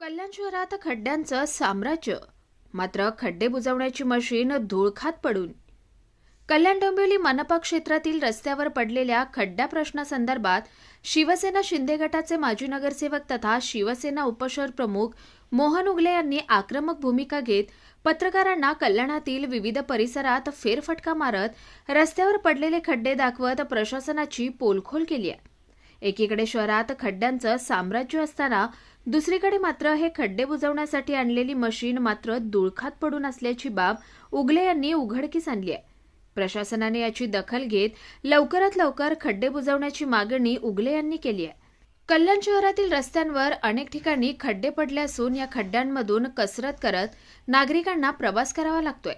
कल्याण शहरात खड्ड्यांचं साम्राज्य. मात्र खड्डे बुजवण्याची मशीन धूळखात पडून. कल्याण डोंबिवली मनपा क्षेत्रातील रस्त्यावर पडलेल्या खड्डा प्रश्नासंदर्भात शिवसेना शिंदे गटाचे माजी नगरसेवक तथा शिवसेना उपशहर प्रमुख मोहन उगले यांनी आक्रमक भूमिका घेत पत्रकारांना कल्याणातील विविध परिसरात फेरफटका मारत रस्त्यावर पडलेले खड्डे दाखवत प्रशासनाची पोलखोल केली आहे. एकीकडे शहरात खड्ड्यांचं साम्राज्य असताना दुसरीकडे मात्र हे खड्डे बुजवण्यासाठी आणलेली मशीन मात्र दुळखात पडून असल्याची बाब उगले यांनी उघडकीस आणली आहे. प्रशासनाने याची दखल घेत लवकरात लवकर खड्डे बुजवण्याची मागणी उगले यांनी केली आहे. कल्याण शहरातील रस्त्यांवर अनेक ठिकाणी खड्डे पडले असून या खड्ड्यांमधून कसरत करत नागरिकांना प्रवास करावा लागतोय.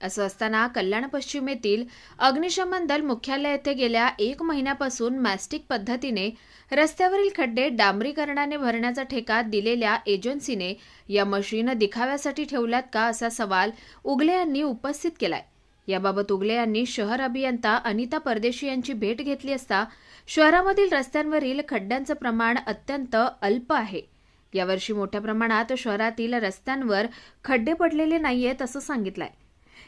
असं असताना कल्याण पश्चिमेतील अग्निशमन दल मुख्यालय येथे गेल्या एक महिन्यापासून मॅस्टिक पद्धतीने रस्त्यावरील खड्डे डांबरीकरणाने भरण्याचा ठेका दिलेल्या एजन्सीने या मशीन दिखाव्यासाठी ठेवल्यात का असा सवाल उगले यांनी उपस्थित केलाय. याबाबत उगले यांनी शहर अभियंता अनिता परदेशी यांची भेट घेतली असता शहरामधील रस्त्यांवरील खड्ड्यांचं प्रमाण अत्यंत अल्प आहे. यावर्षी मोठ्या प्रमाणात शहरातील रस्त्यांवर खड्डे पडलेले नाहीयेत असं सांगितलंय.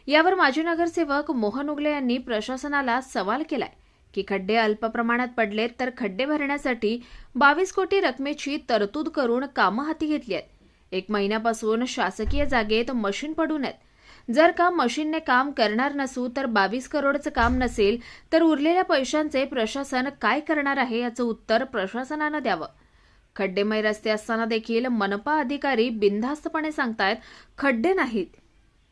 यावर माजी नगरसेवक मोहन उगले यांनी प्रशासनाला सवाल केलाय की खड्डे अल्प प्रमाणात पडलेत तर खड्डे भरण्यासाठी बावीस कोटी रकमेची तरतूद करून कामं हाती घेतली आहेत. एक महिन्यापासून शासकीय जागेत मशीन पडून आहेत. जर का मशीनने काम करणार नसू तर बावीस करोडचं काम नसेल तर उरलेल्या पैशांचे प्रशासन काय करणार आहे याचं उत्तर प्रशासनानं द्यावं. खड्डेमय रस्ते असताना देखील मनपा अधिकारी बिनधास्तपणे सांगतायत खड्डे नाहीत.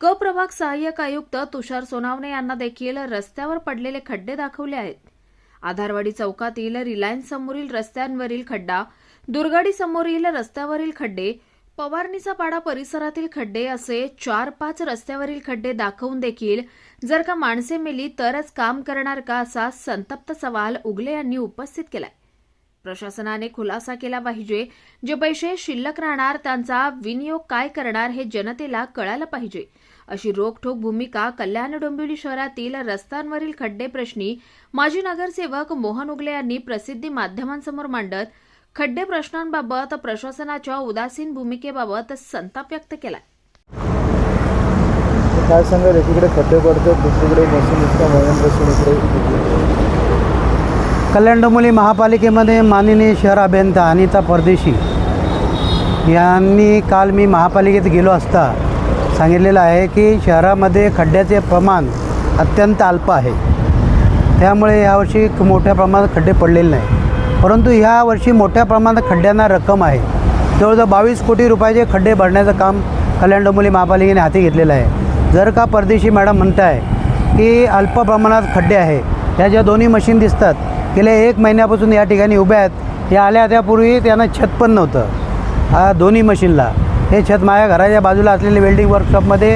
क प्रभाग सहाय्यक आयुक्त तुषार सोनावणे यांना देखील रस्त्यावर पडलेले खड्डे दाखवले आहेत. आधारवाडी चौकातील रिलायन्स समोरील रस्त्यांवरील खड्डा दुर्गाडी समोरील रस्त्यावरील खड्डे पवारणीचा पाडा परिसरातील खड्डे असे चार पाच रस्त्यावरील खड्डे दाखवून देखील जर का माणसे मेली तरच काम करणार का असा संतप्त सवाल उगले यांनी उपस्थित केलाय. प्रशासनाने खुलासा केला पाहिजे. जे पैसे शिल्लक राहणार त्यांचा विनियोग काय करणार हे जनतेला कळायला पाहिजे. अशी रोखठोक भूमिका कल्याण डोंबिवली शहरातील रस्त्यांवरील खड्डे प्रश्नी माजी नगरसेवक मोहन उगले यांनी प्रसिद्धी माध्यमांसमोर मांडत खड्डे प्रश्नांबाबत प्रशासनाच्या उदासीन भूमिकेबाबत संताप व्यक्त केलाय. काय सांगाल एकीकडे खड्डे पडतात दुसरीकडे महेंद्र सिंग इकडे कल्याण डोंबिवली महापालिकेमध्ये माननीय शहर अभियंता अनिता परदेशी यांनी काल मी महापालिकेत गेलो असता सांगितलेलं आहे की शहरामध्ये खड्ड्याचे प्रमाण अत्यंत अल्प आहे. त्यामुळे यावर्षी क- मोठ्या प्रमाणात खड्डे पडलेले नाही परंतु ह्या वर्षी मोठ्या प्रमाणात खड्ड्यांना रक्कम आहे. जवळजवळ बावीस कोटी रुपयाचे खड्डे भरण्याचं काम कल्याण डोंबिवली महापालिकेने हाती घेतलेलं आहे. जर का परदेशी मॅडम म्हणताय की अल्प प्रमाणात खड्डे आहे ह्या ज्या दोन्ही मशीन दिसतात गेल्या एक महिन्यापासून या ठिकाणी उभ्या आहेत या आल्या त्यापूर्वी त्यांना छत पण नव्हतं. हा दोन्ही मशीनला. हे छत माझ्या घराच्या बाजूला असलेले वेल्डिंग वर्कशॉपमध्ये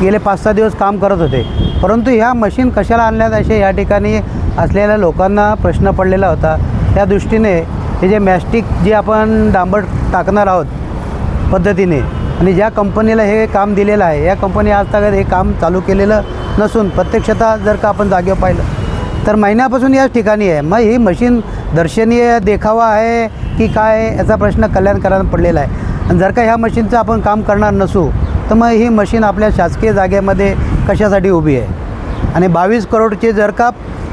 गेले पाच सहा दिवस काम करत होते. परंतु ह्या मशीन कशाला आणल्यात असे या ठिकाणी असलेल्या लोकांना प्रश्न पडलेला होता. त्या दृष्टीने हे जे मॅस्टिक जे आपण डांबर टाकणार आहोत पद्धतीने आणि ज्या कंपनीला हे काम दिलेलं आहे या कंपनी आज तक हे काम चालू केलेलं नसून प्रत्यक्षतः जर का आपण जागेवर पाहिलं तर महिन्यापासून याच ठिकाणी आहे. मग ही मशीन दर्शनीय देखावा आहे की काय याचा प्रश्न कल्याणकरांना पडलेला आहे. आणि जर का ह्या मशीनचं आपण काम करणार नसू तर मग ही मशीन आपल्या शासकीय जागेमध्ये कशासाठी उभी आहे? आणि बावीस करोडचे जर का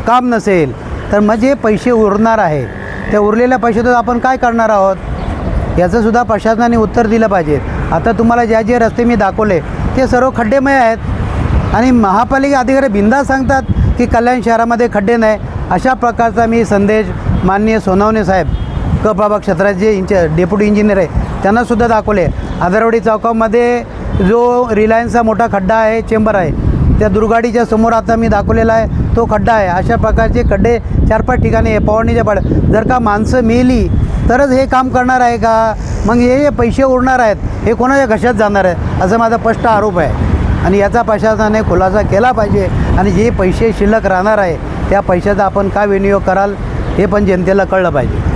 काम नसेल तर मग जे पैसे उरणार आहे त्या उरलेल्या पैशातून आपण काय करणार आहोत? याचंसुद्धा प्रशासनाने उत्तर दिलं पाहिजे. आता तुम्हाला ज्या जे रस्ते मी दाखवले ते सर्व खड्डेमय आहेत. आणि महापालिका अधिकारी बिंदा सांगतात की कल्याण शहरामध्ये खड्डे नाही. अशा प्रकारचा मी संदेश माननीय सोनावणे साहेब क बाबा क्षेत्राचे जे इंच डेप्युटी इंजिनियर आहे त्यांनासुद्धा दाखवले. आदरवाडी चौकामध्ये जो रिलायन्सचा मोठा खड्डा आहे चेंबर आहे त्या दुर्गाडीच्या समोर आता मी दाखवलेला आहे. तो खड्डा आहे. अशा प्रकारचे खड्डे चार पाच ठिकाणी आहे. पवारणीच्या पाड जर का माणसं मेली तरच हे काम करणार आहे का? मग हे जे पैसे उरणार आहेत हे कोणाच्या घशात जाणार आहे? असं माझा स्पष्ट आरोप आहे. आणि याचा प्रशासनाने खुलासा केला पाहिजे. आणि जे पैसे शिल्लक राहणार आहे त्या पैशाचा आपण काय विनियोग कराल हे पण जनतेला कळलं पाहिजे.